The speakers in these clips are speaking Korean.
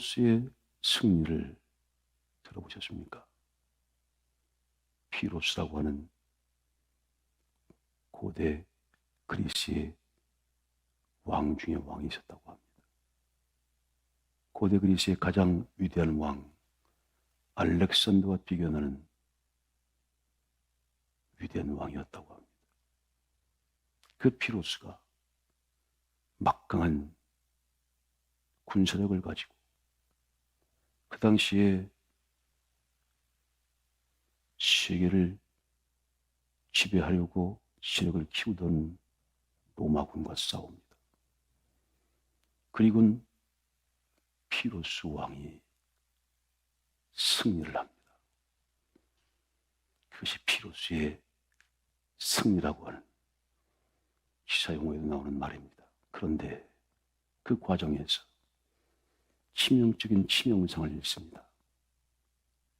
피로스의 승리를 들어보셨습니까? 피로스라고 하는 고대 그리스의 왕 중에 왕이 있었다고 합니다. 고대 그리스의 가장 위대한 왕 알렉산더와 비교하는 위대한 왕이었다고 합니다. 그 피로스가 막강한 군사력을 가지고 그 당시에 세계를 지배하려고 세력을 키우던 로마군과 싸웁니다. 그리고 피로스 왕이 승리를 합니다. 그것이 피로스의 승리라고 하는 기사 용어에도 나오는 말입니다. 그런데 그 과정에서 치명적인 치명상을 입습니다.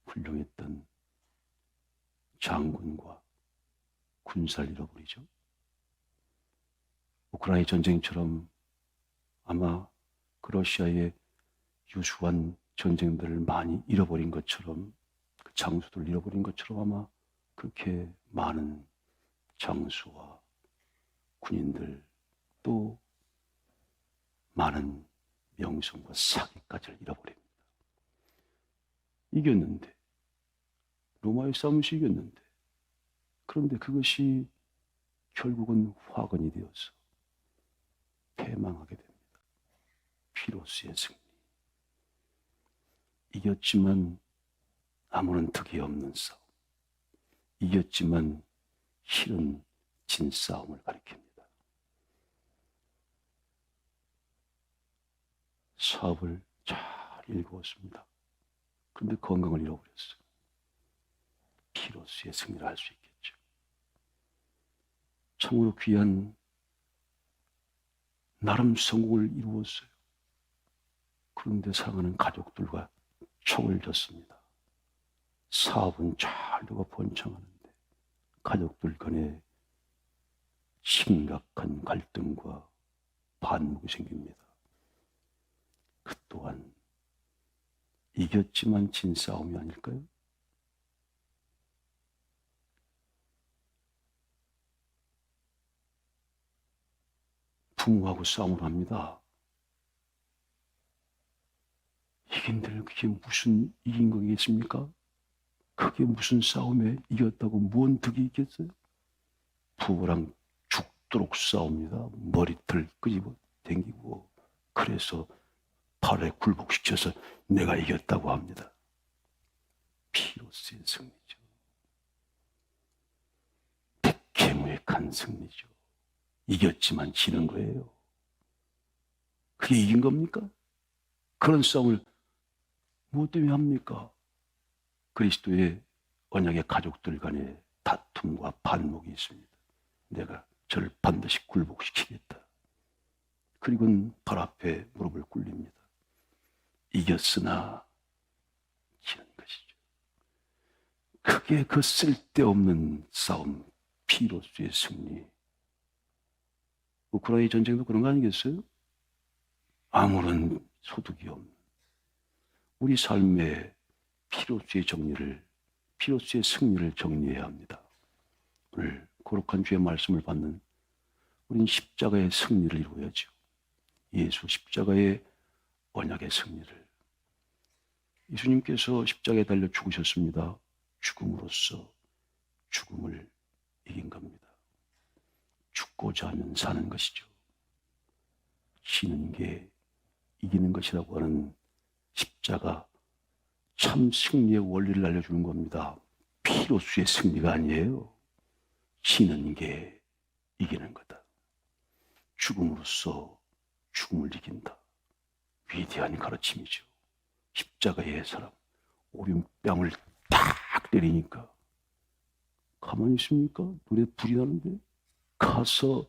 훌륭했던 장군과 군사를 잃어버리죠. 우크라이나 전쟁처럼 아마 그 러시아의 유수한 전쟁들을 많이 잃어버린 것처럼 그 장수들을 잃어버린 것처럼 아마 그렇게 많은 장수와 군인들 또 많은 명성과 사기까지를 잃어버립니다. 이겼는데 로마의 싸움에서 이겼는데 그런데 그것이 결국은 화근이 되어서 패망하게 됩니다. 피로스의 승리. 이겼지만 아무런 득이 없는 싸움. 이겼지만 실은 진 싸움을 가리킵니다. 사업을 잘 일구었습니다. 그런데 건강을 잃어버렸어요. 피로스의 승리를 할 수 있겠죠. 참으로 귀한 나름 성공을 이루었어요. 그런데 사랑하는 가족들과 촉을 졌습니다. 사업은 잘 되고 번창하는데 가족들 간에 심각한 갈등과 반목이 생깁니다. 그 또한 이겼지만 진 싸움이 아닐까요? 부모하고 싸움을 합니다. 이긴들 그게 무슨 이긴 거겠습니까? 그게 무슨 싸움에 이겼다고 뭔 득이 있겠어요? 부부랑 죽도록 싸웁니다. 머리털 끄집어 댕기고 그래서 팔에 굴복시켜서 내가 이겼다고 합니다. 피로스의 승리죠. 백해무익한 승리죠. 이겼지만 지는 거예요. 그게 이긴 겁니까? 그런 싸움을 무엇 때문에 합니까? 그리스도의 언약의 가족들 간의 다툼과 반목이 있습니다. 내가 저를 반드시 굴복시키겠다. 그리고는 발 앞에 무릎을 꿇립니다. 이겼으나 지는 것이죠. 그게 그 쓸데없는 싸움, 피로스의 승리. 우크라이나 전쟁도 그런 거 아니겠어요? 아무런 소득이 없는 우리 삶의 피로스의 정리를 피로스의 승리를 정리해야 합니다. 오늘 거룩한 주의 말씀을 받는 우린 십자가의 승리를 이루어야죠. 예수 십자가의 언약의 승리를 예수님께서 십자가에 달려 죽으셨습니다. 죽음으로써 죽음을 이긴 겁니다. 죽고자 하면 사는 것이죠. 지는 게 이기는 것이라고 하는 십자가 참 승리의 원리를 알려주는 겁니다. 피로수의 승리가 아니에요. 지는 게 이기는 거다. 죽음으로써 죽음을 이긴다. 위대한 가르침이죠. 십자가의 사람, 오륜뺨을 딱 때리니까 가만히 있습니까? 눈에 불이 나는데 가서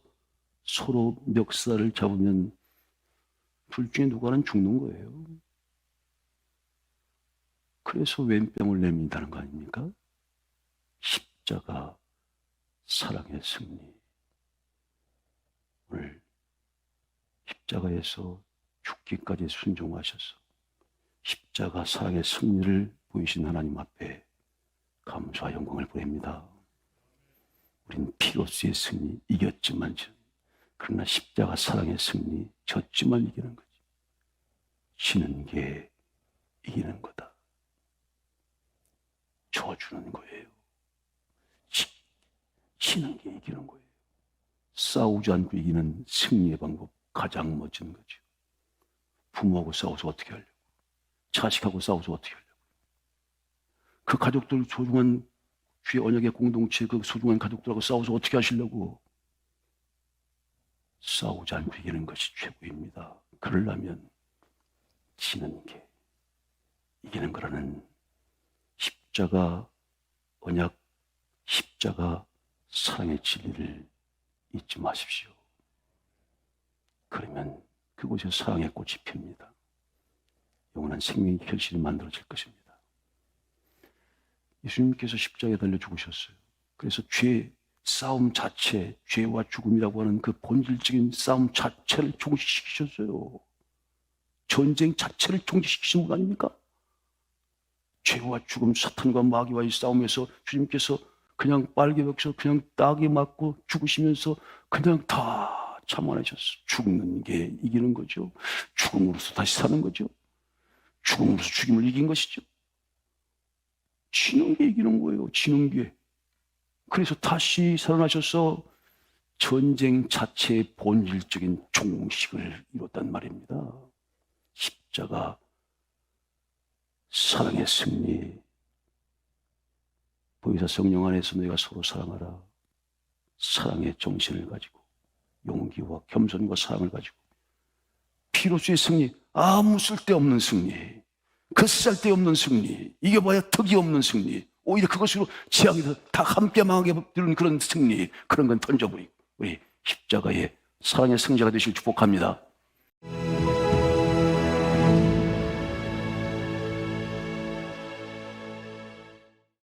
서로 멱살을 잡으면 둘 중에 누가는 죽는 거예요. 그래서 왼병을 내민다는 거 아닙니까? 십자가 사랑의 승리. 오늘 십자가에서 죽기까지 순종하셔서 십자가 사랑의 승리를 보이신 하나님 앞에 감사와 영광을 보냅니다. 우린 피로스의 승리 이겼지만 그러나 십자가 사랑의 승리 졌지만 이기는 거지. 지는 게 이기는 거다. 져주는 거예요. 지, 지는 게 이기는 거예요. 싸우지 않고 이기는 승리의 방법 가장 멋진 거죠. 부모하고 싸워서 어떻게 하려고? 자식하고 싸워서 어떻게 하려고? 그 가족들 소중한 주의 언약의 공동체 그 소중한 가족들하고 싸워서 어떻게 하시려고? 싸우지 않고 이기는 것이 최고입니다. 그러려면 지는 게 이기는 거라는 십자가 언약 십자가 사랑의 진리를 잊지 마십시오. 그러면 그곳에 사랑의 꽃이 핍니다. 영원한 생명의 결실이 만들어질 것입니다. 예수님께서 십자가에 달려 죽으셨어요. 그래서 죄 싸움 자체, 죄와 죽음이라고 하는 그 본질적인 싸움 자체를 종식시키셨어요. 전쟁 자체를 종식시키신 분 아닙니까? 죄와 죽음, 사탄과 마귀와의 싸움에서 주님께서 그냥 빨개 벽에서 그냥 딱이 맞고 죽으시면서 그냥 다 참아내셨어. 죽는 게 이기는 거죠. 죽음으로서 다시 사는 거죠. 죽음으로서 죽임을 이긴 것이죠. 게 이기는 거예요. 게. 그래서 다시 살아나셔서 전쟁 자체의 본질적인 종식을 이뤘단 말입니다. 십자가 사랑의 승리. 보이사 성령 안에서 너희가 서로 사랑하라. 사랑의 정신을 가지고 용기와 겸손과 사랑을 가지고 피로수의 승리, 아무 쓸데없는 승리, 그 쓸데없는 승리, 이겨봐야 덕이 없는 승리, 오히려 그것으로 지향해서 다 함께 망하게 되는 그런 승리, 그런 건 던져버리고 우리 십자가의 사랑의 승자가 되실 축복합니다.